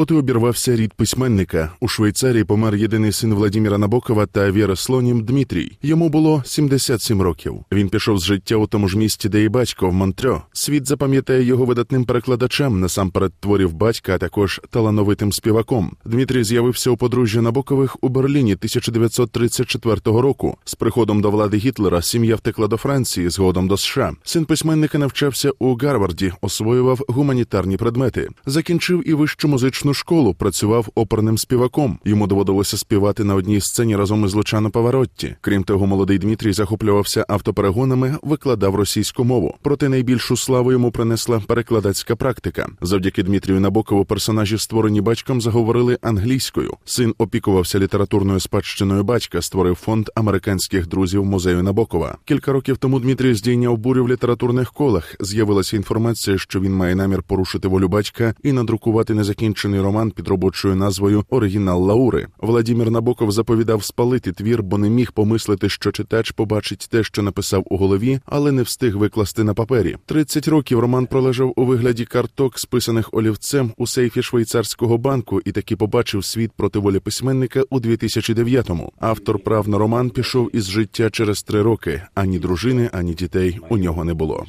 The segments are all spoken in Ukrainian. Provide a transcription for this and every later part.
От обірвався рід письменника. У Швейцарії помер єдиний син Владіміра Набокова та Віри Слонім Дмитрій. Йому було 77 років. Він пішов з життя у тому ж місті, де і батько в Монтрьо. Світ запам'ятає його видатним перекладачем, насамперед творів батька, а також талановитим співаком. Дмитрій з'явився у подружжя Набокових у Берліні 1934 року. З приходом до влади Гітлера сім'я втекла до Франції, згодом до США. Син письменника навчався у Гарварді, освоював гуманітарні предмети. Закінчив і вищу музичну школу, працював оперним співаком. Йому доводилося співати на одній сцені разом із Лучано Паваротті. Крім того, молодий Дмитрій захоплювався автоперегонами, викладав російську мову. Проте найбільшу славу йому принесла перекладацька практика. Завдяки Дмитрію Набокову персонажі, створені батьком, заговорили англійською. Син опікувався літературною спадщиною батька, створив фонд американських друзів музею Набокова. Кілька років тому Дмитрій здійняв бурю в літературних колах. З'явилася інформація, що він має намір порушити волю батька і надрукувати незакінчений роман під робочою назвою Оригінал Лаури. Владімір Набоков заповідав спалити твір, бо не міг помислити, що читач побачить те, що написав у голові, але не встиг викласти на папері. 30 років роман пролежав у вигляді карток, списаних олівцем у сейфі швейцарського банку, і таки побачив світ проти волі письменника у 2009-му. Автор прав на роман пішов із життя через три роки. Ані дружини, ані дітей у нього не було.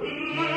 Mm-hmm.